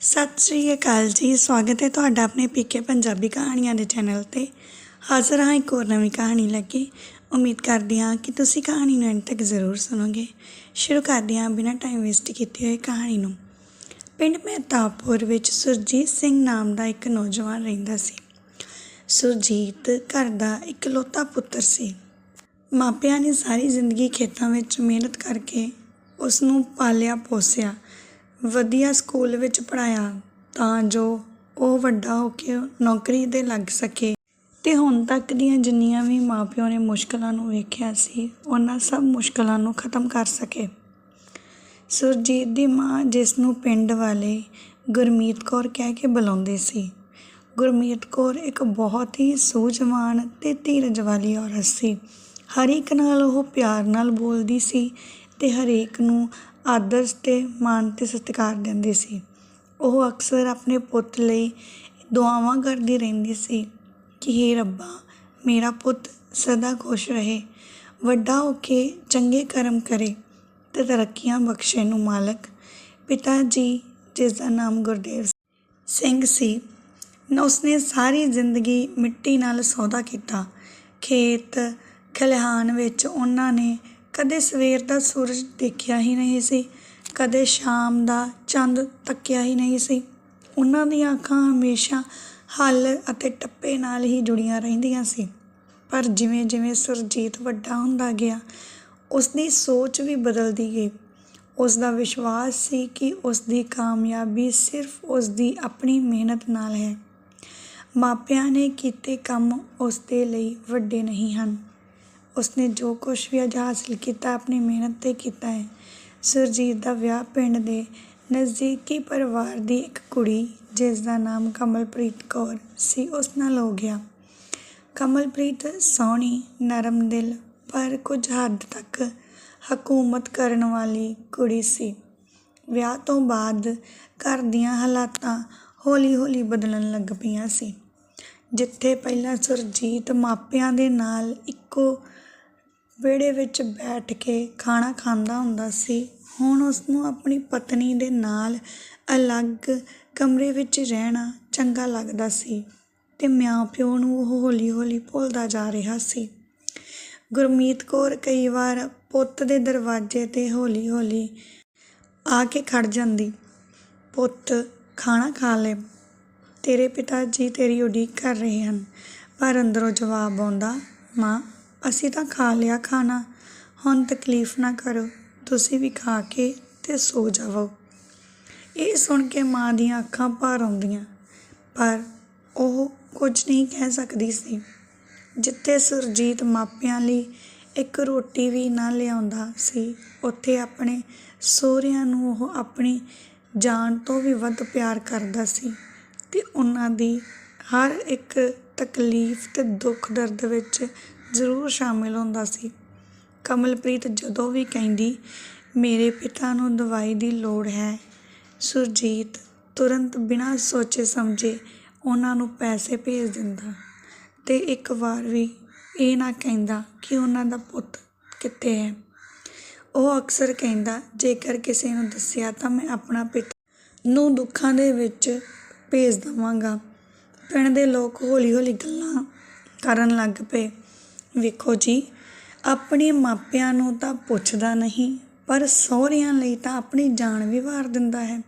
ਸਤਿ ਸ਼੍ਰੀ ਅਕਾਲ ਜੀ, ਸਵਾਗਤ ਹੈ ਤੁਹਾਡਾ ਆਪਣੇ ਪੀਕੇ ਪੰਜਾਬੀ ਕਹਾਣੀਆਂ ਦੇ ਚੈਨਲ ਤੇ। ਹਾਜ਼ਰ ਹਾਂ ਇੱਕ ਹੋਰ ਨਵੀਂ ਕਹਾਣੀ ਲੈ ਕੇ। ਉਮੀਦ ਕਰਦੀ ਹਾਂ ਕਿ ਤੁਸੀਂ ਕਹਾਣੀ ਨੂੰ ਅੰਤ ਤੱਕ ਜ਼ਰੂਰ ਸੁਣੋਗੇ। ਸ਼ੁਰੂ ਕਰਦੇ ਹਾਂ ਬਿਨਾਂ ਟਾਈਮ ਵੇਸਟ ਕੀਤੇ ਹੋਏ ਕਹਾਣੀ ਨੂੰ। ਪਿੰਡ ਮਹਿਤਾਬਪੁਰ ਵਿੱਚ ਸੁਰਜੀਤ ਸਿੰਘ ਨਾਮ ਦਾ ਇੱਕ ਨੌਜਵਾਨ ਰਹਿੰਦਾ ਸੀ। ਸੁਰਜੀਤ ਘਰ ਦਾ ਇਕਲੌਤਾ ਪੁੱਤਰ ਸੀ। ਮਾਪਿਆਂ ਨੇ ਸਾਰੀ ਜ਼ਿੰਦਗੀ ਖੇਤਾਂ ਵਿੱਚ ਮਿਹਨਤ ਕਰਕੇ ਉਸ ਨੂੰ ਪਾਲਿਆ ਪੋਸਿਆ। ਵਧੀਆ ਸਕੂਲ ਵਿੱਚ ਪੜ੍ਹਾਇਆ ਤਾਂ ਜੋ ਉਹ ਵੱਡਾ ਹੋ ਕੇ ਨੌਕਰੀ ਤੇ ਲੱਗ ਸਕੇ। ਅਤੇ ਹੁਣ ਤੱਕ ਦੀਆਂ ਜਿੰਨੀਆਂ ਵੀ ਮਾਂ ਪਿਓ ਨੇ ਮੁਸ਼ਕਲਾਂ ਨੂੰ ਵੇਖਿਆ ਸੀ, ਉਹਨਾਂ ਸਭ ਮੁਸ਼ਕਲਾਂ ਨੂੰ ਖਤਮ ਕਰ ਸਕੇ। ਸੁਰਜੀਤ ਦੀ ਮਾਂ, ਜਿਸ ਨੂੰ ਪਿੰਡ ਵਾਲੇ ਗੁਰਮੀਤ ਕੌਰ ਕਹਿ ਕੇ ਬੁਲਾਉਂਦੇ ਸੀ, ਗੁਰਮੀਤ ਕੌਰ ਇੱਕ ਬਹੁਤ ਹੀ ਸੂਝਵਾਨ ਤੇ ਧੀਰਜ ਵਾਲੀ ਔਰਤ ਸੀ। ਹਰ ਇੱਕ ਨਾਲ ਉਹ ਪਿਆਰ ਨਾਲ ਬੋਲਦੀ ਸੀ ਤੇ ਹਰੇਕ ਨੂੰ ਆਦਰ ਅਤੇ ਮਾਣ ਤੇ ਸਤਿਕਾਰ ਦਿੰਦੀ ਸੀ। ਉਹ ਅਕਸਰ ਆਪਣੇ ਪੁੱਤ ਲਈ ਦੁਆਵਾਂ ਕਰਦੀ ਰਹਿੰਦੀ ਸੀ ਕਿ, ਹੇ ਰੱਬਾ, ਮੇਰਾ ਪੁੱਤ ਸਦਾ ਖੁਸ਼ ਰਹੇ, ਵੱਡਾ ਹੋ ਕੇ ਚੰਗੇ ਕਰਮ ਕਰੇ ਤੇ ਤਰੱਕੀਆਂ ਬਖਸ਼ੇ ਨੂੰ ਮਾਲਕ। ਪਿਤਾ ਜੀ, ਜਿਸ ਦਾ ਨਾਮ ਗੁਰਦੇਵ ਸਿੰਘ ਸੀ ਨਾ ਉਸਨੇ ਸਾਰੀ ਜ਼ਿੰਦਗੀ ਮਿੱਟੀ ਨਾਲ ਸੌਦਾ ਕੀਤਾ। ਖੇਤ, ਖਲਿਹਾਨ ਵਿੱਚ ਉਹਨਾਂ ਨੇ ਕਦੇ ਸਵੇਰ ਦਾ ਸੂਰਜ ਦੇਖਿਆ ਹੀ ਨਹੀਂ ਸੀ, ਕਦੇ ਸ਼ਾਮ ਦਾ ਚੰਦ ਤੱਕਿਆ ਹੀ ਨਹੀਂ ਸੀ। ਉਹਨਾਂ ਦੀਆਂ ਅੱਖਾਂ ਹਮੇਸ਼ਾ ਹੱਲ ਅਤੇ ਟੱਪੇ ਨਾਲ ਹੀ ਜੁੜੀਆਂ ਰਹਿੰਦੀਆਂ ਸੀ। ਪਰ ਜਿਵੇਂ ਜਿਵੇਂ ਸੁਰਜੀਤ ਵੱਡਾ ਹੁੰਦਾ ਗਿਆ ਉਸ ਦੀ ਸੋਚ ਵੀ ਬਦਲਦੀ ਗਈ। ਉਸ ਦਾ ਵਿਸ਼ਵਾਸ ਸੀ ਕਿ ਉਸ ਦੀ ਕਾਮਯਾਬੀ ਸਿਰਫ ਉਸ ਦੀ ਆਪਣੀ ਮਿਹਨਤ ਨਾਲ ਹੈ। ਮਾਪਿਆਂ ਨੇ ਕੀਤੇ ਕੰਮ ਉਸ ਦੇ ਲਈ ਵੱਡੇ ਨਹੀਂ ਹਨ। ਉਸਨੇ ਜੋ ਕੁਝ ਵੀ ਅੱਜ ਹਾਸਿਲ ਕੀਤਾ, ਆਪਣੀ ਮਿਹਨਤ ਤੇ ਕੀਤਾ ਹੈ। ਸੁਰਜੀਤ ਦਾ ਵਿਆਹ ਪਿੰਡ ਦੇ ਨਜ਼ਦੀਕੀ ਪਰਿਵਾਰ ਦੀ ਇੱਕ ਕੁੜੀ, ਜਿਸ ਦਾ ਨਾਮ ਕਮਲਪ੍ਰੀਤ ਕੌਰ ਸੀ, ਉਸ ਨਾਲ ਹੋ ਗਿਆ। ਕਮਲਪ੍ਰੀਤ ਸੋਹਣੀ, ਨਰਮ ਦਿਲ, ਪਰ ਕੁਝ ਹੱਦ ਤੱਕ ਹਕੂਮਤ ਕਰਨ ਵਾਲੀ ਕੁੜੀ ਸੀ। ਵਿਆਹ ਤੋਂ ਬਾਅਦ ਘਰ ਦੀਆਂ ਹਾਲਾਤਾਂ ਹੌਲੀ-ਹੌਲੀ ਬਦਲਣ ਲੱਗ ਪਈਆਂ ਸੀ, ਜਿੱਥੇ ਪਹਿਲਾਂ ਸੁਰਜੀਤ ਮਾਪਿਆਂ ਦੇ ਨਾਲ ਇੱਕੋ ਵਿਹੜੇ ਵਿੱਚ ਬੈਠ ਕੇ ਖਾਣਾ ਖਾਂਦਾ ਹੁੰਦਾ ਸੀ। ਹੁਣ ਉਸਨੂੰ ਆਪਣੀ ਪਤਨੀ ਦੇ ਨਾਲ ਅਲੱਗ ਕਮਰੇ ਵਿੱਚ ਰਹਿਣਾ ਚੰਗਾ ਲੱਗਦਾ ਸੀ ਅਤੇ ਮਾਂ ਪਿਓ ਨੂੰ ਉਹ ਹੌਲੀ-ਹੌਲੀ ਭੁੱਲਦਾ ਜਾ ਰਿਹਾ ਸੀ। ਗੁਰਮੀਤ ਕੌਰ ਕਈ ਵਾਰ ਪੁੱਤ ਦੇ ਦਰਵਾਜ਼ੇ ਤੇ ਹੌਲੀ-ਹੌਲੀ ਆ ਕੇ ਖੜ ਜਾਂਦੀ। ਪੁੱਤ, ਖਾਣਾ ਖਾ ਲੈ। ਤੇਰੇ ਪਿਤਾ ਜੀ ਤੇਰੀ ਉਡੀਕ ਕਰ ਰਹੇ ਹਨ, ਪਰ ਅੰਦਰੋਂ ਜਵਾਬ ਆਉਂਦਾ, ਮਾਂ ਅਸੀਂ ਤਾਂ ਖਾ ਲਿਆ ਖਾਣਾ। ਹੁਣ ਤਕਲੀਫ ਨਾ ਕਰੋ, ਤੁਸੀਂ ਵੀ ਖਾ ਕੇ ਤੇ ਸੋ ਜਾਵੋ। ਇਹ ਸੁਣ ਕੇ ਮਾਂ ਦੀਆਂ ਅੱਖਾਂ ਭਰ ਆਉਂਦੀਆਂ, ਪਰ ਉਹ ਕੁਝ ਨਹੀਂ ਕਹਿ ਸਕਦੀ ਸੀ। ਜਿੱਥੇ ਸੁਰਜੀਤ ਮਾਪਿਆਂ ਲਈ ਇੱਕ ਰੋਟੀ ਵੀ ਨਾ ਲਿਆਉਂਦਾ ਸੀ, ਉੱਥੇ ਆਪਣੇ ਸਹੁਰਿਆਂ ਨੂੰ ਉਹ ਆਪਣੀ ਜਾਨ ਤੋਂ ਵੀ ਵੱਧ ਪਿਆਰ ਕਰਦਾ ਸੀ ਤੇ ਉਹਨਾਂ ਦੀ ਹਰ ਇੱਕ ਤਕਲੀਫ ਤੇ ਦੁੱਖ ਦਰਦ ਵਿੱਚ ਜ਼ਰੂਰ ਸ਼ਾਮਿਲ ਹੁੰਦਾ ਸੀ। ਕਮਲਪ੍ਰੀਤ ਜਦੋਂ ਵੀ ਕਹਿੰਦੀ, ਮੇਰੇ ਪਿਤਾ ਨੂੰ ਦਵਾਈ ਦੀ ਲੋੜ ਹੈ। ਸੁਰਜੀਤ ਤੁਰੰਤ ਬਿਨਾਂ ਸੋਚੇ ਸਮਝੇ ਉਹਨਾਂ ਨੂੰ ਪੈਸੇ ਭੇਜ ਦਿੰਦਾ ਤੇ ਇੱਕ ਵਾਰ ਵੀ ਇਹ ਨਾ ਕਹਿੰਦਾ ਕਿ ਉਹਨਾਂ ਦਾ ਪੁੱਤ ਕਿੱਥੇ ਹੈ। ਉਹ ਅਕਸਰ ਕਹਿੰਦਾ, ਜੇਕਰ ਕਿਸੇ ਨੂੰ ਦੱਸਿਆ ਤਾਂ ਮੈਂ ਆਪਣਾ ਪਿਤਾ ਨੂੰ ਦੁੱਖਾਂ ਦੇ ਵਿੱਚ ਭੇਜ ਦਵਾਂਗਾ। ਪਿੰਡ ਦੇ ਲੋਕ ਹੌਲੀ-ਹੌਲੀ ਗੱਲਾਂ ਕਰਨ ਲੱਗ ਪਏ। ਵੇਖੋ ਜੀ, ਆਪਣੇ ਮਾਪਿਆਂ ਨੂੰ ਤਾਂ ਪੁੱਛਦਾ ਨਹੀਂ, ਪਰ ਸਹੁਰਿਆਂ ਲਈ ਤਾਂ ਆਪਣੀ ਜਾਨ ਵੀ ਵਾਰ ਦਿੰਦਾ ਹੈ।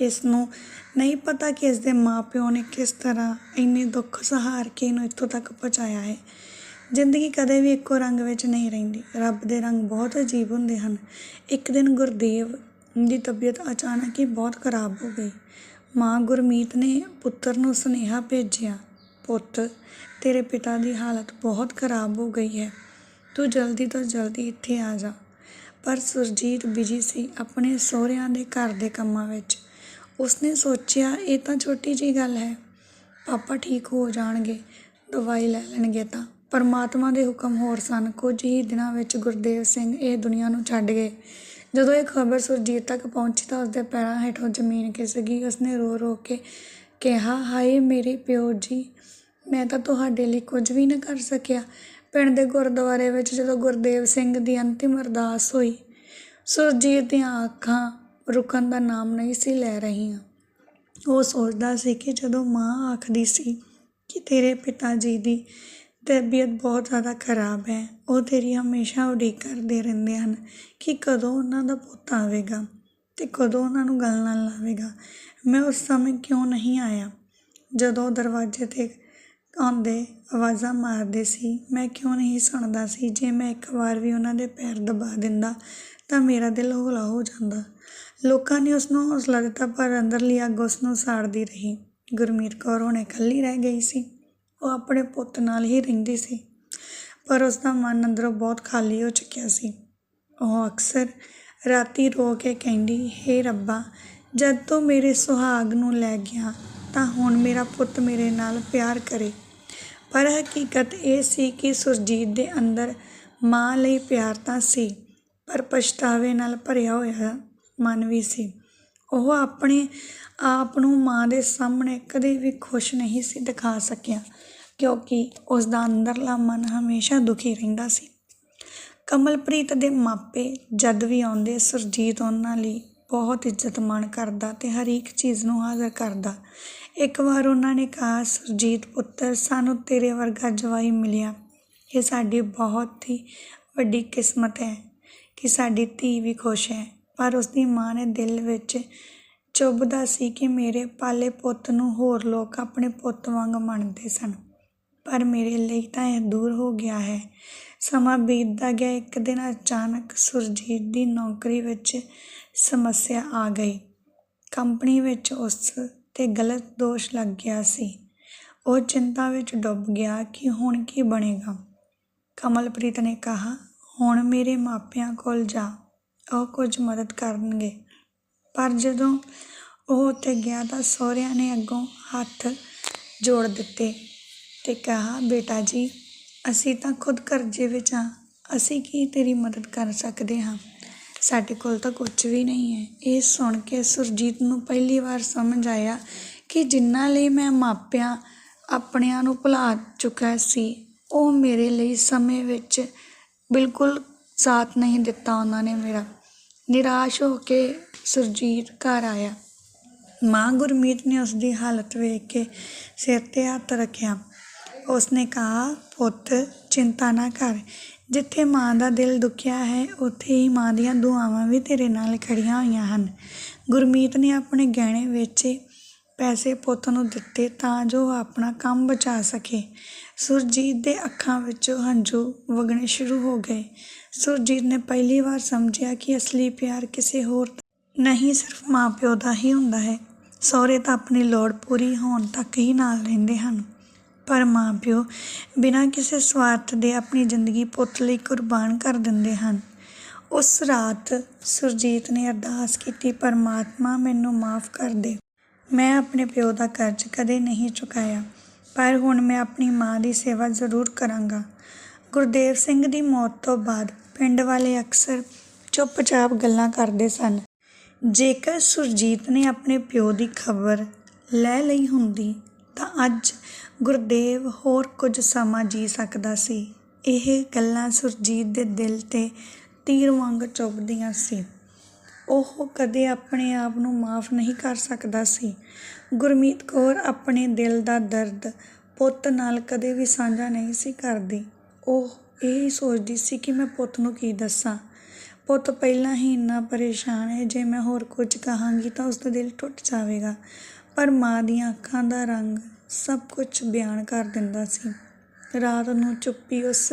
ਇਸ ਨੂੰ ਨਹੀਂ ਪਤਾ ਕਿ ਇਸ ਦੇ ਮਾਪਿਓ ਨੇ ਕਿਸ ਤਰ੍ਹਾਂ ਇੰਨੇ ਦੁੱਖ ਸਹਾਰ ਕੇ ਇਹਨੂੰ ਇੱਥੋਂ ਤੱਕ ਪਹੁੰਚਾਇਆ ਹੈ। ਜ਼ਿੰਦਗੀ ਕਦੇ ਵੀ ਇੱਕੋ ਰੰਗ ਵਿੱਚ ਨਹੀਂ ਰਹਿੰਦੀ। ਰੱਬ ਦੇ ਰੰਗ ਬਹੁਤ ਅਜੀਬ ਹੁੰਦੇ ਹਨ। ਇੱਕ ਦਿਨ ਗੁਰਦੇਵ ਦੀ ਤਬੀਅਤ ਅਚਾਨਕ ਹੀ ਬਹੁਤ ਖਰਾਬ ਹੋ ਗਈ। ਮਾਂ ਗੁਰਮੀਤ ਨੇ ਪੁੱਤਰ ਨੂੰ ਸੁਨੇਹਾ ਭੇਜਿਆ, ਪੁੱਤ ਤੇਰੇ ਪਿਤਾ ਦੀ ਹਾਲਤ ਬਹੁਤ ਖਰਾਬ ਹੋ ਗਈ ਹੈ। ਤੂੰ ਜਲਦੀ ਤੋਂ ਜਲਦੀ ਇੱਥੇ ਆ ਜਾ। ਪਰ ਸੁਰਜੀਤ ਬਿਜ਼ੀ ਸੀ ਆਪਣੇ ਸਹੁਰਿਆਂ ਦੇ ਘਰ ਦੇ ਕੰਮਾਂ ਵਿੱਚ। ਉਸਨੇ ਸੋਚਿਆ, ਇਹ ਤਾਂ ਛੋਟੀ ਜੀ ਗੱਲ ਹੈ। ਪਾਪਾ ਠੀਕ ਹੋ ਜਾਣਗੇ, ਦਵਾਈ ਲੈ ਲੈਣਗੇ ਤਾਂ। ਪਰਮਾਤਮਾ ਦੇ ਹੁਕਮ ਹੋਰ ਸਨ। ਕੁਝ ਹੀ ਦਿਨਾਂ ਵਿੱਚ ਗੁਰਦੇਵ ਸਿੰਘ ਇਹ ਦੁਨੀਆ ਨੂੰ ਛੱਡ ਗਏ। ਜਦੋਂ ਇਹ ਖਬਰ ਸੁਰਜੀਤ ਤੱਕ ਪਹੁੰਚੀ ਤਾਂ ਉਸਦੇ ਪੈਰਾਂ ਹੇਠੋਂ ਜ਼ਮੀਨ ਖਿਸਕ ਗਈ। ਉਸਨੇ ਰੋ ਰੋ ਕੇ ਕਿਹਾ, ਹਾਏ ਮੇਰੇ ਪਿਓ ਜੀ ਮੈਂ ਤਾਂ ਤੁਹਾਡੇ ਲਈ ਕੁਝ ਵੀ ਨਾ ਕਰ ਸਕਿਆ। ਪਿੰਡ ਦੇ ਗੁਰਦੁਆਰੇ ਵਿੱਚ ਜਦੋਂ ਗੁਰਦੇਵ ਸਿੰਘ ਦੀ ਅੰਤਿਮ ਅਰਦਾਸ ਹੋਈ, ਸੁਰਜੀਤ ਦੀਆਂ ਅੱਖਾਂ ਰੁਕਣ ਦਾ ਨਾਮ ਨਹੀਂ ਸੀ ਲੈ ਰਹੀਆਂ। ਉਹ ਸੋਚਦਾ ਸੀ ਕਿ ਜਦੋਂ ਮਾਂ ਆਖਦੀ ਸੀ ਕਿ ਤੇਰੇ ਪਿਤਾ ਜੀ ਦੀ ਤਬੀਅਤ ਬਹੁਤ ਜ਼ਿਆਦਾ ਖਰਾਬ ਹੈ, ਉਹ ਤੇਰੀ ਹਮੇਸ਼ਾ ਉਡੀਕ ਕਰਦੇ ਰਹਿੰਦੇ ਹਨ ਕਿ ਕਦੋਂ ਉਹਨਾਂ ਦਾ ਪੁੱਤ ਆਵੇਗਾ ਤੇ ਕਦੋਂ ਉਹਨਾਂ ਨੂੰ ਗੱਲ ਨਾਲ ਲਾਵੇਗਾ। ਮੈਂ ਉਸ ਸਮੇਂ ਕਿਉਂ ਨਹੀਂ ਆਇਆ? ਜਦੋਂ ਦਰਵਾਜ਼ੇ 'ਤੇ ਆਉਂਦੇ, ਆਵਾਜ਼ਾਂ ਮਾਰਦੇ ਸੀ। ਮੈਂ ਕਿਉਂ ਨਹੀਂ ਸੁਣਦਾ ਸੀ? ਜੇ ਮੈਂ ਇੱਕ ਵਾਰ ਵੀ ਉਹਨਾਂ ਦੇ ਪੈਰ ਦਬਾ ਦਿੰਦਾ, ਤਾਂ ਮੇਰਾ ਦਿਲ ਹੌਲਾ ਹੋ ਜਾਂਦਾ। ਲੋਕਾਂ ਨੇ ਉਸ ਨੂੰ ਹੌਸਲਾ ਦਿੱਤਾ, ਪਰ ਅੰਦਰਲੀ ਅੱਗ ਉਸ ਨੂੰ ਸਾੜਦੀ ਰਹੀ। ਗੁਰਮੀਤ ਕੌਰ ਹੁਣ ਇਕੱਲੀ ਰਹਿ ਗਈ ਸੀ। ਉਹ ਆਪਣੇ ਪੁੱਤ ਨਾਲ ਹੀ ਰਹਿੰਦੀ ਸੀ। ਪਰ ਉਸ ਦਾ ਮਨ ਅੰਦਰੋਂ ਬਹੁਤ ਖਾਲੀ ਹੋ ਚੁੱਕਿਆ ਸੀ। ਉਹ ਅਕਸਰ ਰਾਤੀ ਰੋ ਕੇ ਕਹਿੰਦੀ, ਹੇ ਰੱਬਾ, ਜਦ ਤੂੰ ਮੇਰੇ ਸੁਹਾਗ ਨੂੰ ਲੈ ਗਿਆ ਤਾਂ ਹੁਣ ਮੇਰਾ ਪੁੱਤ ਮੇਰੇ ਨਾਲ ਪਿਆਰ ਕਰੇ। ਪਰ ਹਕੀਕਤ ਇਹ ਸੀ ਕਿ ਸੁਰਜੀਤ ਦੇ ਅੰਦਰ ਮਾਂ ਲਈ ਪਿਆਰ ਤਾਂ ਸੀ, ਪਰ ਪਛਤਾਵੇ ਨਾਲ ਭਰਿਆ ਹੋਇਆ ਮਨ ਵੀ ਸੀ। ਉਹ ਆਪਣੇ ਆਪ ਨੂੰ ਮਾਂ ਦੇ ਸਾਹਮਣੇ ਕਦੇ ਵੀ ਖੁਸ਼ ਨਹੀਂ ਸੀ ਦਿਖਾ ਸਕਿਆ, ਕਿਉਂਕਿ ਉਸ ਦਾ ਅੰਦਰਲਾ ਮਨ ਹਮੇਸ਼ਾ ਦੁਖੀ ਰਹਿੰਦਾ ਸੀ। ਕਮਲਪ੍ਰੀਤ ਦੇ ਮਾਪੇ ਜਦ ਵੀ ਆਉਂਦੇ, ਸੁਰਜੀਤ ਉਹਨਾਂ ਲਈ ਬਹੁਤ ਇੱਜ਼ਤ ਮਾਣ ਕਰਦਾ ਅਤੇ ਹਰ ਇੱਕ ਚੀਜ਼ ਨੂੰ ਹਾਜ਼ਰ ਕਰਦਾ। ਇੱਕ ਵਾਰ ਉਹਨਾਂ ਨੇ ਕਿਹਾ, ਸੁਰਜੀਤ ਪੁੱਤਰ, ਸਾਨੂੰ ਤੇਰੇ ਵਰਗਾ ਜਵਾਈ ਮਿਲਿਆ। ਇਹ ਸਾਡੀ ਬਹੁਤ ਹੀ ਵੱਡੀ ਕਿਸਮਤ ਹੈ ਕਿ ਸਾਡੀ ਧੀ ਵੀ ਖੁਸ਼ ਹੈ। ਪਰ ਉਸਦੀ ਮਾਂ ਨੇ ਦਿਲ ਵਿੱਚ ਚੁੱਭਦਾ ਸੀ ਕਿ ਮੇਰੇ ਪਾਲੇ ਪੁੱਤ ਨੂੰ ਹੋਰ ਲੋਕ ਆਪਣੇ ਪੁੱਤ ਵਾਂਗ ਮੰਨਦੇ ਸਨ। ਪਰ ਮੇਰੇ ਲਈ ਤਾਂ ਇਹ ਦੂਰ ਹੋ ਗਿਆ ਹੈ। ਸਮਾਂ ਬੀਤਦਾ ਗਿਆ। ਇੱਕ ਦਿਨ ਅਚਾਨਕ ਸੁਰਜੀਤ ਦੀ ਨੌਕਰੀ ਵਿੱਚ ਸਮੱਸਿਆ ਆ ਗਈ। ਕੰਪਨੀ ਵਿੱਚ ਉਸ ਤੇ ਗਲਤ ਦੋਸ਼ ਲੱਗ ਗਿਆ ਸੀ। ਉਹ ਚਿੰਤਾ ਵਿੱਚ ਡੁੱਬ ਗਿਆ ਕਿ ਹੁਣ ਕੀ ਬਣੇਗਾ। ਕਮਲਪ੍ਰੀਤ ਨੇ ਕਿਹਾ, ਹੁਣ ਮੇਰੇ ਮਾਪਿਆਂ ਕੋਲ ਜਾ। ਉਹ ਕੁਝ ਮਦਦ ਕਰਨਗੇ। ਪਰ ਜਦੋਂ ਉਹ ਉੱਥੇ ਗਿਆ ਤਾਂ ਸਹੁਰਿਆਂ ਨੇ ਅੱਗੋਂ ਹੱਥ ਜੋੜ ਦਿੱਤੇ। ਤੇ ਕਿਹਾ, ਬੇਟਾ ਜੀ, ਅਸੀਂ ਤਾਂ ਖੁਦ ਕਰਜ਼ੇ ਵਿੱਚ ਹਾਂ। ਅਸੀਂ ਕੀ ਤੇਰੀ ਮਦਦ ਕਰ ਸਕਦੇ ਹਾਂ? ਸਾਡੇ ਕੋਲ ਤਾਂ ਕੁਝ ਵੀ ਨਹੀਂ ਹੈ। ਇਹ ਸੁਣ ਕੇ ਸੁਰਜੀਤ ਨੂੰ ਪਹਿਲੀ ਵਾਰ ਸਮਝ ਆਇਆ ਕਿ ਜਿੰਨਾ ਲਈ ਮੈਂ ਮਾਪਿਆਂ ਆਪਣਿਆਂ ਨੂੰ ਭੁਲਾ ਚੁੱਕਾ ਸੀ, ਉਹ ਮੇਰੇ ਲਈ ਸਮੇਂ ਵਿੱਚ ਬਿਲਕੁਲ ਸਾਥ ਨਹੀਂ ਦਿੱਤਾ ਉਹਨਾਂ ਨੇ ਮੇਰਾ। ਨਿਰਾਸ਼ ਹੋ ਕੇ ਸੁਰਜੀਤ ਘਰ ਆਇਆ। ਮਾਂ ਗੁਰਮੀਤ ਨੇ ਉਸ ਦੀ ਹਾਲਤ ਵੇਖ ਕੇ ਸਿਰ ਤੇ ਹੱਥ ਰੱਖਿਆ। ਉਸਨੇ ਕਹਾ, ਪੁੱਤ, ਚਿੰਤਾ ਨਾ ਕਰ। ਜਿੱਥੇ ਮਾਂ ਦਾ ਦਿਲ ਦੁਖਿਆ ਹੈ, ਉੱਥੇ ਹੀ ਮਾਂ ਦੀਆਂ ਦੁਆਵਾਂ ਵੀ ਤੇਰੇ ਨਾਲ ਖੜੀਆਂ ਹੋਈਆਂ ਹਨ। ਗੁਰਮੀਤ ਨੇ ਆਪਣੇ ਗਹਿਣੇ ਵੇਚੇ, ਪੈਸੇ ਪੁੱਤ ਨੂੰ ਦਿੱਤੇ ਤਾਂ ਜੋ ਉਹ ਆਪਣਾ ਕੰਮ ਬਚਾ ਸਕੇ। ਸੁਰਜੀਤ ਦੇ ਅੱਖਾਂ ਵਿੱਚੋਂ ਹੰਝੂ ਵਗਣੇ ਸ਼ੁਰੂ ਹੋ ਗਏ। ਸੁਰਜੀਤ ਨੇ ਪਹਿਲੀ ਵਾਰ ਸਮਝਿਆ ਕਿ ਅਸਲੀ ਪਿਆਰ ਕਿਸੇ ਹੋਰ ਨਹੀਂ, ਸਿਰਫ ਮਾਪਿਓ ਦਾ ਹੀ ਹੁੰਦਾ ਹੈ। ਸਹੁਰੇ ਤਾਂ ਆਪਣੀ ਲੋੜ ਪੂਰੀ ਹੋਣ ਤੱਕ ਹੀ ਨਾਲ ਰਹਿੰਦੇ ਹਨ। ਪਰ ਮਾਂ ਪਿਓ ਬਿਨਾਂ ਕਿਸੇ ਸਵਾਰਥ ਦੇ ਆਪਣੀ ਜ਼ਿੰਦਗੀ ਪੁੱਤ ਲਈ ਕੁਰਬਾਨ ਕਰ ਦਿੰਦੇ ਹਨ। ਉਸ ਰਾਤ ਸੁਰਜੀਤ ਨੇ ਅਰਦਾਸ ਕੀਤੀ, ਪਰਮਾਤਮਾ ਮੈਨੂੰ ਮਾਫ ਕਰ ਦੇ। ਮੈਂ ਆਪਣੇ ਪਿਓ ਦਾ ਕਰਜ਼ ਕਦੇ ਨਹੀਂ ਚੁਕਾਇਆ, ਪਰ ਹੁਣ ਮੈਂ ਆਪਣੀ ਮਾਂ ਦੀ ਸੇਵਾ ਜ਼ਰੂਰ ਕਰਾਂਗਾ। ਗੁਰਦੇਵ ਸਿੰਘ ਦੀ ਮੌਤ ਤੋਂ ਬਾਅਦ ਪਿੰਡ ਵਾਲੇ ਅਕਸਰ ਚੁੱਪਚਾਪ ਗੱਲਾਂ ਕਰਦੇ ਸਨ। ਜੇਕਰ ਸੁਰਜੀਤ ਨੇ ਆਪਣੇ ਪਿਓ ਦੀ ਖਬਰ ਲੈ ਲਈ ਹੁੰਦੀ ਤਾਂ ਅੱਜ ਗੁਰਦੇਵ ਹੋਰ ਕੁਝ ਸਮਾਂ ਜੀ ਸਕਦਾ ਸੀ। ਇਹ ਗੱਲਾਂ ਸੁਰਜੀਤ ਦੇ ਦਿਲ ਤੇ ਤੀਰ ਵਾਂਗ ਚੁੱਭਦੀਆਂ ਸੀ। ਉਹ ਕਦੇ ਆਪਣੇ ਆਪ ਨੂੰ ਮਾਫ ਨਹੀਂ ਕਰ ਸਕਦਾ ਸੀ। ਗੁਰਮੀਤ ਕੌਰ ਆਪਣੇ ਦਿਲ ਦਾ ਦਰਦ ਪੁੱਤ ਨਾਲ ਕਦੇ ਵੀ ਸਾਂਝਾ ਨਹੀਂ ਸੀ ਕਰਦੀ। ਉਹ ਇਹ ਹੀ ਸੋਚਦੀ ਸੀ ਕਿ ਮੈਂ ਪੁੱਤ ਨੂੰ ਕੀ ਦੱਸਾਂ। ਪੁੱਤ ਪਹਿਲਾਂ ਹੀ ਇੰਨਾ ਪਰੇਸ਼ਾਨ ਹੈ, ਜੇ ਮੈਂ ਹੋਰ ਕੁਝ ਕਹਾਂਗੀ ਤਾਂ ਉਸ ਦਾ ਦਿਲ ਟੁੱਟ ਜਾਵੇਗਾ। ਪਰ ਮਾਂ ਦੀਆਂ ਅੱਖਾਂ ਦਾ ਰੰਗ ਸਭ ਕੁਝ ਬਿਆਨ ਕਰ ਦਿੰਦਾ ਸੀ। ਰਾਤ ਨੂੰ ਚੁੱਪੀ ਉਸ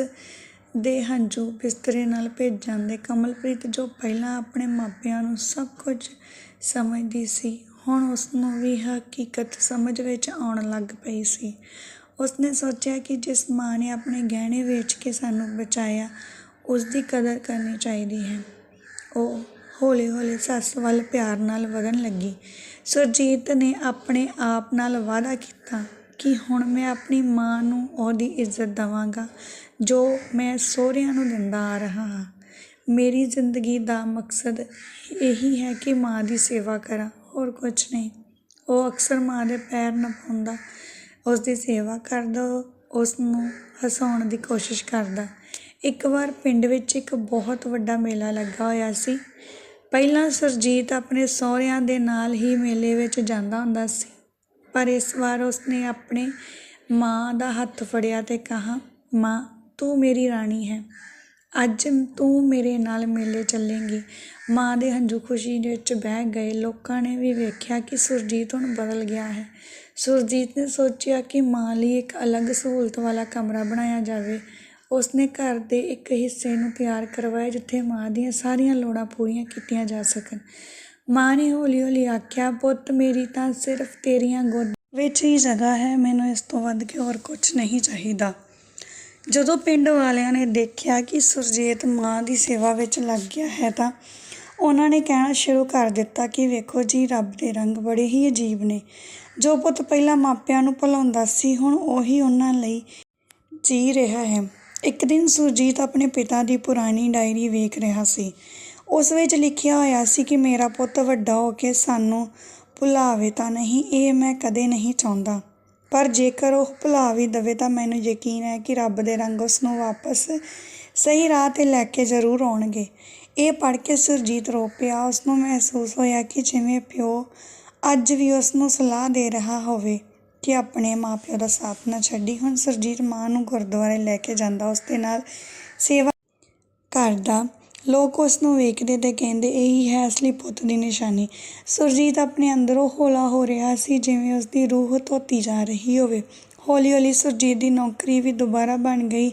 ਦੇ ਹੰਝੂ ਬਿਸਤਰੇ ਨਾਲ ਭੇਜ ਜਾਂਦੇ ਕਮਲਪ੍ਰੀਤ ਜੋ ਪਹਿਲਾਂ ਆਪਣੇ ਮਾਪਿਆਂ ਨੂੰ ਸਭ ਕੁਝ ਸਮਝਦੀ ਸੀ, ਹੁਣ ਉਸ ਨੂੰ ਵੀ ਹਕੀਕਤ ਸਮਝ ਵਿੱਚ ਆਉਣ ਲੱਗ ਪਈ ਸੀ। ਉਸਨੇ ਸੋਚਿਆ ਕਿ ਜਿਸ ਮਾਂ ਨੇ ਆਪਣੇ ਗਹਿਣੇ ਵੇਚ ਕੇ ਸਾਨੂੰ ਬਚਾਇਆ ਉਸ ਦੀ ਕਦਰ ਕਰਨੀ ਚਾਹੀਦੀ ਹੈ। ਉਹ ਹੌਲੀ ਹੌਲੀ ਸੱਸ ਵੱਲ ਪਿਆਰ ਨਾਲ ਵਧਣ ਲੱਗੀ। ਸੁਰਜੀਤ ਨੇ ਆਪਣੇ ਆਪ ਨਾਲ ਵਾਅਦਾ ਕੀਤਾ ਕਿ ਹੁਣ ਮੈਂ ਆਪਣੀ ਮਾਂ ਨੂੰ ਉਹਦੀ ਇੱਜ਼ਤ ਦੇਵਾਂਗਾ, ਜੋ ਮੈਂ ਸਹੁਰਿਆਂ ਨੂੰ ਦਿੰਦਾ ਆ ਰਿਹਾ ਹਾਂ। ਮੇਰੀ ਜ਼ਿੰਦਗੀ ਦਾ ਮਕਸਦ ਇਹੀ ਹੈ ਕਿ ਮਾਂ ਦੀ ਸੇਵਾ ਕਰਾਂ, ਹੋਰ ਕੁਝ ਨਹੀਂ। ਉਹ ਅਕਸਰ ਮਾਂ ਦੇ ਪੈਰ ਨਪਾਉਂਦਾ ਉਸ ਦੀ ਸੇਵਾ ਕਰਦਾ ਉਸ ਨੂੰ ਹਸਾਉਣ ਦੀ ਕੋਸ਼ਿਸ਼ ਕਰਦਾ। ਇੱਕ ਵਾਰ ਪਿੰਡ ਵਿੱਚ ਇੱਕ ਬਹੁਤ ਵੱਡਾ ਮੇਲਾ ਲੱਗਾ ਹੋਇਆ ਸੀ। ਪਹਿਲਾਂ ਸੁਰਜੀਤ ਆਪਣੇ ਸਹੁਰਿਆਂ ਦੇ ਨਾਲ ਹੀ ਮੇਲੇ ਵਿੱਚ ਜਾਂਦਾ ਹੁੰਦਾ ਸੀ, ਪਰ ਇਸ ਵਾਰ ਉਸਨੇ ਆਪਣੇ ਮਾਂ ਦਾ ਹੱਥ ਫੜਿਆ ਤੇ ਕਹਾ, ਮਾਂ, ਤੂੰ ਮੇਰੀ ਰਾਣੀ ਹੈ। ਅੱਜ ਤੂੰ ਮੇਰੇ ਨਾਲ ਮੇਲੇ ਚੱਲੇਂਗੀ। ਮਾਂ ਦੇ ਹੰਝੂ ਖੁਸ਼ੀ ਦੇ ਵਿੱਚ ਬਹਿ ਗਏ। ਲੋਕਾਂ ਨੇ ਵੀ ਵੇਖਿਆ ਕਿ ਸੁਰਜੀਤ ਹੁਣ ਬਦਲ ਗਿਆ ਹੈ। ਸੁਰਜੀਤ ਨੇ ਸੋਚਿਆ ਕਿ ਮਾਂ ਲਈ ਇੱਕ ਅਲੱਗ ਸਹੂਲਤ ਵਾਲਾ ਕਮਰਾ ਬਣਾਇਆ ਜਾਵੇ। ਉਸ ਨੇ ਘਰ ਦੇ ਇੱਕ ਹਿੱਸੇ ਨੂੰ ਤਿਆਰ ਕਰਵਾਇਆ ਜਿੱਥੇ ਮਾਂ ਦੀਆਂ ਸਾਰੀਆਂ ਲੋੜਾਂ ਪੂਰੀਆਂ ਕੀਤੀਆਂ ਜਾ ਸਕਣ। ਮਾਂ ਨੇ ਹੌਲੀ ਹੌਲੀ ਆਖਿਆ, ਪੁੱਤ, ਮੇਰੀ ਤਾਂ ਸਿਰਫ ਤੇਰੀਆਂ ਗੋਦ ਵਿੱਚ ਹੀ ਜਗ੍ਹਾ ਹੈ, ਮੈਨੂੰ ਇਸ ਤੋਂ ਵੱਧ ਕੇ ਹੋਰ ਕੁਝ ਨਹੀਂ ਚਾਹੀਦਾ। ਜਦੋਂ ਪਿੰਡ ਵਾਲਿਆਂ ਨੇ ਦੇਖਿਆ ਕਿ ਸੁਰਜੀਤ ਮਾਂ ਦੀ ਸੇਵਾ ਵਿੱਚ ਲੱਗ ਗਿਆ ਹੈ ਤਾਂ ਉਹਨਾਂ ਨੇ ਕਹਿਣਾ ਸ਼ੁਰੂ ਕਰ ਦਿੱਤਾ ਕਿ, ਵੇਖੋ ਜੀ, ਰੱਬ ਦੇ ਰੰਗ ਬੜੇ ਹੀ ਅਜੀਬ ਨੇ। ਜੋ ਪੁੱਤ ਪਹਿਲਾਂ ਮਾਪਿਆਂ ਨੂੰ ਭੁਲਾਉਂਦਾ ਸੀ, ਹੁਣ ਉਹੀ ਉਹਨਾਂ ਲਈ ਜੀ ਰਿਹਾ ਹੈ। ਇੱਕ ਦਿਨ ਸੁਰਜੀਤ ਆਪਣੇ ਪਿਤਾ ਦੀ ਪੁਰਾਣੀ ਡਾਇਰੀ ਵੇਖ ਰਿਹਾ ਸੀ। ਉਸ ਵਿੱਚ ਲਿਖਿਆ ਹੋਇਆ ਸੀ ਕਿ ਮੇਰਾ ਪੁੱਤ ਵੱਡਾ ਹੋ ਕੇ ਸਾਨੂੰ ਭੁਲਾਵੇ ਤਾਂ ਨਹੀਂ, ਇਹ ਮੈਂ ਕਦੇ ਨਹੀਂ ਚਾਹੁੰਦਾ। ਪਰ ਜੇਕਰ ਉਹ ਭੁਲਾ ਵੀ ਦਵੇ ਤਾਂ ਮੈਨੂੰ ਯਕੀਨ ਹੈ ਕਿ ਰੱਬ ਦੇ ਰੰਗ ਉਸ ਨੂੰ ਵਾਪਸ ਸਹੀ ਰਾਹ ਤੇ ਲੈ ਕੇ ਜ਼ਰੂਰ ਆਉਣਗੇ। ਇਹ ਪੜ੍ਹ ਕੇ ਸੁਰਜੀਤ ਰੋ ਪਿਆ। ਉਸ ਨੂੰ ਮਹਿਸੂਸ ਹੋਇਆ ਕਿ ਜਿਵੇਂ ਪਿਓ ਅੱਜ ਵੀ ਉਸ ਨੂੰ ਸਲਾਹ ਦੇ ਰਿਹਾ ਹੋਵੇ। ਕਿ ਆਪਣੇ ਮਾਪਿਓ ਦਾ ਸਾਥ ਨਾ ਛੱਡੀ। ਹੁਣ ਸੁਰਜੀਤ ਮਾਂ ਨੂੰ ਗੁਰਦੁਆਰੇ ਲੈ ਕੇ ਜਾਂਦਾ ਉਸ ਦੇ ਨਾਲ ਸੇਵਾ ਕਰਦਾ। ਲੋਕ ਉਸ ਨੂੰ ਵੇਖਦੇ ਤੇ ਕਹਿੰਦੇ, ਇਹੀ ਹੈ ਅਸਲੀ ਪੁੱਤ ਦੀ ਨਿਸ਼ਾਨੀ। ਸੁਰਜੀਤ ਆਪਣੇ ਅੰਦਰੋਂ ਹੌਲਾ ਹੋ ਰਿਹਾ ਸੀ, ਜਿਵੇਂ ਉਸ ਦੀ ਰੂਹ ਧੋਤੀ ਜਾ ਰਹੀ ਹੋਵੇ। ਹੌਲੀ ਹੌਲੀ ਸੁਰਜੀਤ ਦੀ ਨੌਕਰੀ ਵੀ ਦੁਬਾਰਾ ਬਣ ਗਈ।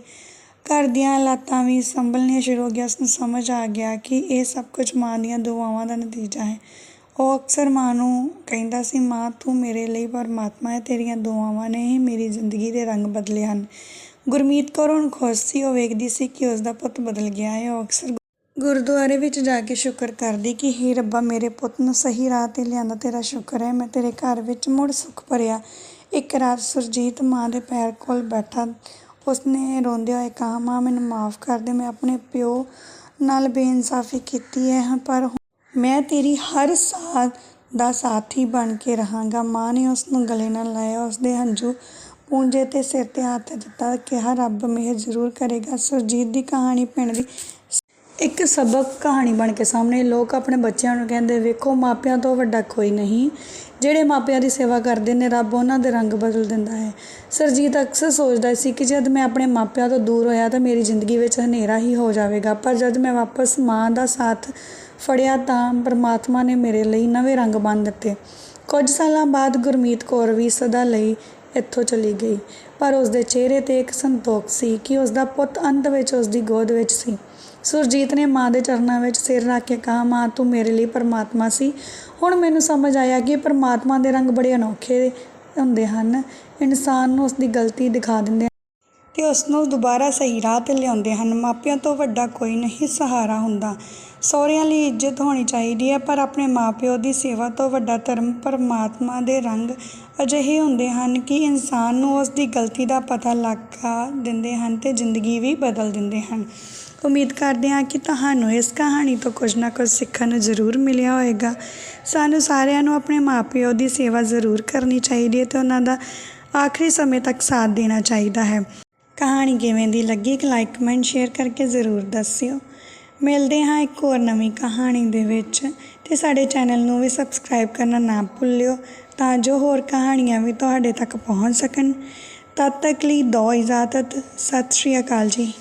ਘਰ ਦੀਆਂ ਹਾਲਾਤਾਂ ਵੀ ਸੰਭਲਣੀਆਂ ਸ਼ੁਰੂ ਹੋ ਗਿਆ ਉਸ ਨੂੰ ਸਮਝ ਆ ਗਿਆ ਕਿ ਇਹ ਸਭ ਕੁਝ ਮਾਂ ਦੀਆਂ ਦੁਆਵਾਂ ਦਾ ਨਤੀਜਾ ਹੈ। ਉਹ ਅਕਸਰ ਮਾਂ ਨੂੰ ਕਹਿੰਦਾ ਸੀ, ਮਾਂ, ਤੂੰ ਮੇਰੇ ਲਈ ਪਰਮਾਤਮਾ ਹੈ, ਤੇਰੀਆਂ ਦੁਆਵਾਂ ਨੇ ਹੀ ਮੇਰੀ ਜ਼ਿੰਦਗੀ ਦੇ ਰੰਗ ਬਦਲੇ ਹਨ। ਗੁਰਮੀਤ ਕੌਰ ਹੁਣ ਖੁਸ਼ ਸੀ, ਉਹ ਵੇਖਦੀ ਸੀ ਕਿ ਉਸ ਦਾ ਪੁੱਤ ਬਦਲ ਗਿਆ ਹੈ। ਉਹ ਅਕਸਰ ਗੁਰਦੁਆਰੇ ਵਿੱਚ ਜਾ ਕੇ ਸ਼ੁਕਰ ਕਰਦੀ ਕਿ, ਹੇ ਰੱਬਾ, ਮੇਰੇ ਪੁੱਤ ਨੂੰ ਸਹੀ ਰਾਹ ਤੇ ਲਿਆਂਦਾ ਤੇਰਾ ਸ਼ੁਕਰ ਹੈ, ਮੈਂ ਤੇਰੇ ਘਰ ਵਿੱਚ ਮੁੜ ਸੁੱਖ ਭਰਿਆ। ਇੱਕ ਰਾਤ ਸੁਰਜੀਤ ਮਾਂ ਦੇ ਪੈਰ ਕੋਲ ਬੈਠਾ, ਉਸਨੇ ਰੋਂਦੇ ਹੋਏ ਕਹਾ, ਮਾਂ, ਮੈਨੂੰ ਮਾਫ ਕਰ ਦੇ, ਮੈਂ ਆਪਣੇ ਪਿਓ ਨਾਲ ਬੇਇਨਸਾਫੀ ਕੀਤੀ ਹੈ, ਪਰ ਮੈਂ ਤੇਰੀ ਹਰ ਸਾਥ ਦਾ ਸਾਥੀ ਬਣ ਕੇ ਰਹਾਂਗਾ। ਮਾਂ ਨੇ ਉਸ ਨੂੰ ਗਲੇ ਨਾਲ ਲਾਇਆ ਉਸ ਦੇ ਹੰਝੂ ਪੂੰਝੇ ਤੇ ਸਿਰ ਤੇ ਹੱਥ ਦਿੱਤਾ, ਕਿਹਾ, ਰੱਬ ਮਿਹਰ ਜ਼ਰੂਰ ਕਰੇਗਾ। ਸੁਰਜੀਤ ਦੀ ਕਹਾਣੀ ਪਿੰਡ ਦੀ ਇੱਕ ਸਬਕ ਕਹਾਣੀ ਬਣ ਕੇ ਸਾਹਮਣੇ ਲੋਕ ਆਪਣੇ ਬੱਚਿਆਂ ਨੂੰ ਕਹਿੰਦੇ, ਵੇਖੋ, ਮਾਪਿਆਂ ਤੋਂ ਵੱਡਾ ਕੋਈ ਨਹੀਂ। ਜਿਹੜੇ ਮਾਪਿਆਂ ਦੀ ਸੇਵਾ ਕਰਦੇ ਨੇ, ਰੱਬ ਉਹਨਾਂ ਦੇ ਰੰਗ ਬਦਲ ਦਿੰਦਾ ਹੈ। ਸਰਜੀਤ ਅਕਸਰ ਸੋਚਦਾ ਸੀ ਕਿ ਜਦ ਮੈਂ ਆਪਣੇ ਮਾਪਿਆਂ ਤੋਂ ਦੂਰ ਹੋਇਆ ਤਾਂ ਮੇਰੀ ਜ਼ਿੰਦਗੀ ਵਿੱਚ ਹਨੇਰਾ ਹੀ ਹੋ ਜਾਵੇਗਾ। ਪਰ ਜਦ ਮੈਂ ਵਾਪਸ ਮਾਂ ਦਾ ਸਾਥ ਫੜਿਆ ਤਾਂ ਪਰਮਾਤਮਾ ਨੇ ਮੇਰੇ ਲਈ ਨਵੇਂ ਰੰਗ ਬੰਨ ਦਿੱਤੇ। ਕੁਝ ਸਾਲਾਂ ਬਾਅਦ ਗੁਰਮੀਤ ਕੌਰ ਵੀ ਸਦਾ ਲਈ ਇੱਥੋਂ ਚਲੀ ਗਈ, ਪਰ ਉਸ ਦੇ ਚਿਹਰੇ ਤੇ ਇੱਕ ਸੰਤੋਖ ਸੀ ਕਿ ਉਸ ਦਾ ਪੁੱਤ ਅੰਤ ਵਿੱਚ ਉਸ ਦੀ ਗੋਦ ਵਿੱਚ ਸੀ। ਸੁਰਜੀਤ ਨੇ ਮਾਂ ਦੇ ਚਰਨਾਂ ਵਿੱਚ ਸਿਰ ਰੱਖ ਕੇ ਕਹਾ, ਮਾਂ, ਤੂੰ ਮੇਰੇ ਲਈ ਪਰਮਾਤਮਾ ਸੀ। ਹੁਣ ਮੈਨੂੰ ਸਮਝ ਆਇਆ ਕਿ ਪਰਮਾਤਮਾ ਦੇ ਰੰਗ ਬੜੇ ਅਨੋਖੇ ਹੁੰਦੇ ਹਨ। ਇਨਸਾਨ ਨੂੰ ਉਸ ਦੀ ਗਲਤੀ ਦਿਖਾ ਦਿੰਦੇ ਤੇ ਉਸ ਨੂੰ ਦੁਬਾਰਾ ਸਹੀ ਰਾਹ ਤੇ ਲਿਆਉਂਦੇ ਹਨ। ਮਾਪਿਆਂ ਤੋਂ ਵੱਡਾ ਕੋਈ ਨਹੀਂ ਸਹਾਰਾ ਹੁੰਦਾ। ਸਹੁਰਿਆਂ ਲਈ ਇੱਜ਼ਤ ਹੋਣੀ ਚਾਹੀਦੀ ਹੈ, ਪਰ ਆਪਣੇ ਮਾਪਿਓ ਦੀ ਸੇਵਾ ਤੋਂ ਵੱਡਾ ਧਰਮ ਪਰਮਾਤਮਾ ਦੇ ਰੰਗ ਅਜਿਹੇ ਹੁੰਦੇ ਹਨ ਕਿ ਇਨਸਾਨ ਨੂੰ ਉਸ ਦੀ ਗਲਤੀ ਦਾ ਪਤਾ ਲੱਗਾ ਦਿੰਦੇ ਹਨ ਤੇ ਜ਼ਿੰਦਗੀ ਵੀ ਬਦਲ ਦਿੰਦੇ ਹਨ। ਉਮੀਦ ਕਰਦੇ ਹਾਂ ਕਿ ਤੁਹਾਨੂੰ ਇਸ ਕਹਾਣੀ ਤੋਂ ਕੁਝ ਨਾ ਕੁਝ ਸਿੱਖਣ ਨੂੰ ਜ਼ਰੂਰ ਮਿਲਿਆ ਹੋਵੇਗਾ। ਸਾਨੂੰ ਸਾਰਿਆਂ ਨੂੰ ਆਪਣੇ ਮਾਪਿਓ ਦੀ ਸੇਵਾ ਜ਼ਰੂਰ ਕਰਨੀ ਚਾਹੀਦੀ ਹੈ ਤੇ ਉਹਨਾਂ ਦਾ ਆਖਰੀ ਸਮੇਂ ਤੱਕ ਸਾਥ ਦੇਣਾ ਚਾਹੀਦਾ ਹੈ। ਕਹਾਣੀ ਕਿਵੇਂ ਦੀ ਲੱਗੀ, ਇੱਕ ਲਾਈਕ ਕਮੈਂਟ ਸ਼ੇਅਰ ਕਰਕੇ ਜ਼ਰੂਰ ਦੱਸਿਓ। ਮਿਲਦੇ ਹਾਂ ਇੱਕ ਹੋਰ ਨਵੀਂ ਕਹਾਣੀ ਦੇ ਵਿੱਚ। ਤੇ ਸਾਡੇ ਚੈਨਲ ਨੂੰ ਵੀ ਸਬਸਕ੍ਰਾਈਬ ਕਰਨਾ ਨਾ ਭੁੱਲਿਓ, ਤਾਂ ਜੋ ਹੋਰ ਕਹਾਣੀਆਂ ਵੀ ਤੁਹਾਡੇ ਤੱਕ ਪਹੁੰਚ ਸਕਣ। ਤਦ ਤੱਕ ਲਈ ਦੋ ਇਜਾਜ਼ਤ। ਸਤਿ ਸ਼੍ਰੀ ਅਕਾਲ ਜੀ।